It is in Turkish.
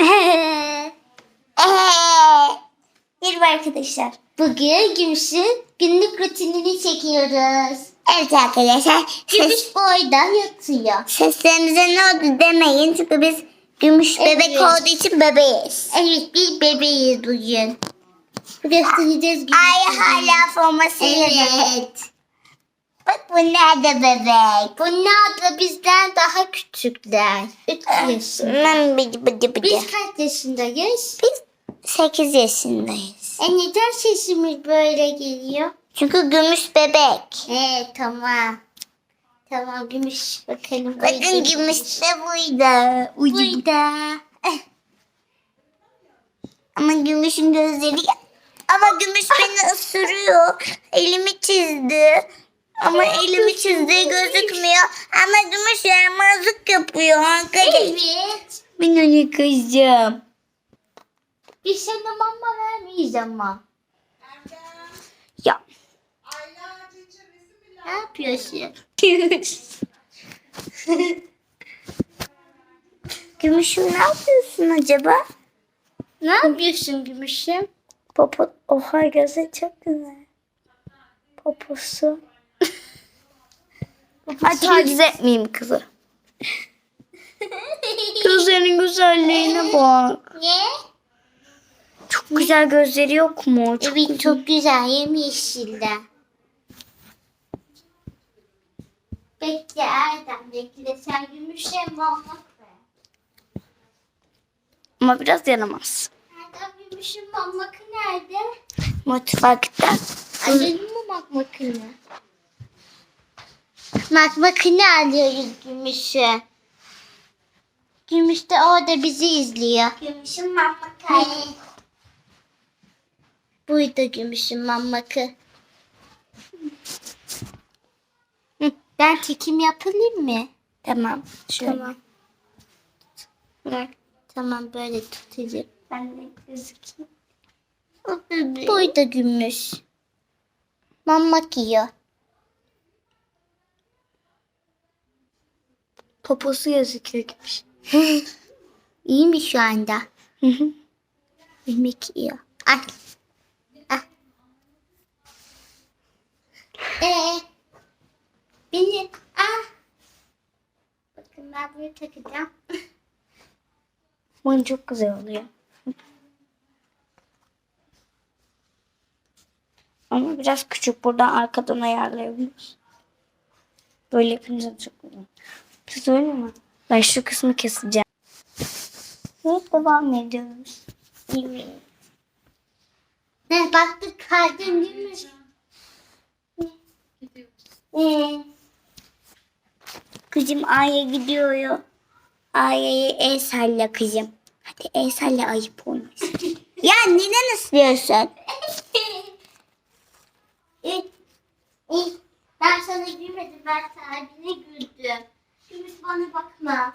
Merhaba arkadaşlar. Bugün Gümüş'ün günlük rutinini çekiyoruz. Evet arkadaşlar. Gümüş boyda yatıyor. seslerimize ne oldu demeyin. Çünkü biz gümüş bebek Evet. olduğu için bebeğiz. Evet bir bebeğiz bugün. Göstereceğiz. Ay hala forması Evet. Bak bunlar da bebek. Bunlar da bizden daha küçükler. 3 yaşında. Bıcı bıcı bıcı. Biz kaç yaşındayız? Biz 8 yaşındayız. E neden sesimiz böyle geliyor? Çünkü gümüş bebek. He tamam. Tamam Gümüş bakalım. Bakın buydu. gümüş de buydu. Ucu Buyda. Ama gümüşün gözleri... Ama gümüş beni ısırıyor. Elimi çizdi. Ama elimi çizdiği gözükmüyor. Ama gümüş yaramazlık yapıyor arkadaşlar. Evet. Ben onu kızım. Biz sana mama vermeyiz ama. Ya. Ne yapıyorsun? Gümüşüm ne yapıyorsun acaba? Ne yapıyorsun Gümüş'üm? Popo, oha gözü çok güzel. Poposu. Hadi taciz etmeyeyim kızı. Gözlerinin güzelliğine bak. Ne? Çok güzel gözleri yok mu? Çok Evet çok güzel yemyeşilde. Bekle Erdem bekle sen Gümüş'e mama ver. Ama biraz yaramaz. Erdem Gümüş'ün mamakı nerede? Mutfakta. Alalım mı makmakını? Makmakını alıyoruz Gümüş'ü. Gümüş de orada bizi izliyor. Gümüşün mamakayı. Buydu Gümüş'ün mamakı. Ben çekim yapayım mı? Tamam. Şöyle. Tamam. Bırak. Tamam böyle tutacağım. Ben de gözükeyim. Buydu Gümüş. Mamak yiyor. Poposu gözüküyor gümüş. İyi mi şu anda? Yemek yiyor. Al. Al. Ee, benim. Ah. Bakın ben bunu takacağım. Bunun çok güzel oluyor. Ama biraz küçük. Buradan arkadan ayarlayabiliyoruz. Böyle yapınca çok güzel. Siz öyle mi? Ben şu kısmı keseceğim. Evet devam ediyoruz. Evet. Ne baktık kaldım değil mi? Ee, kızım A'ya gidiyor. ya. Aya'yı el salla kızım. Hadi el salla ayıp olmaz. ya neden ısırıyorsun? ben sana gülmedim ben sana 吗？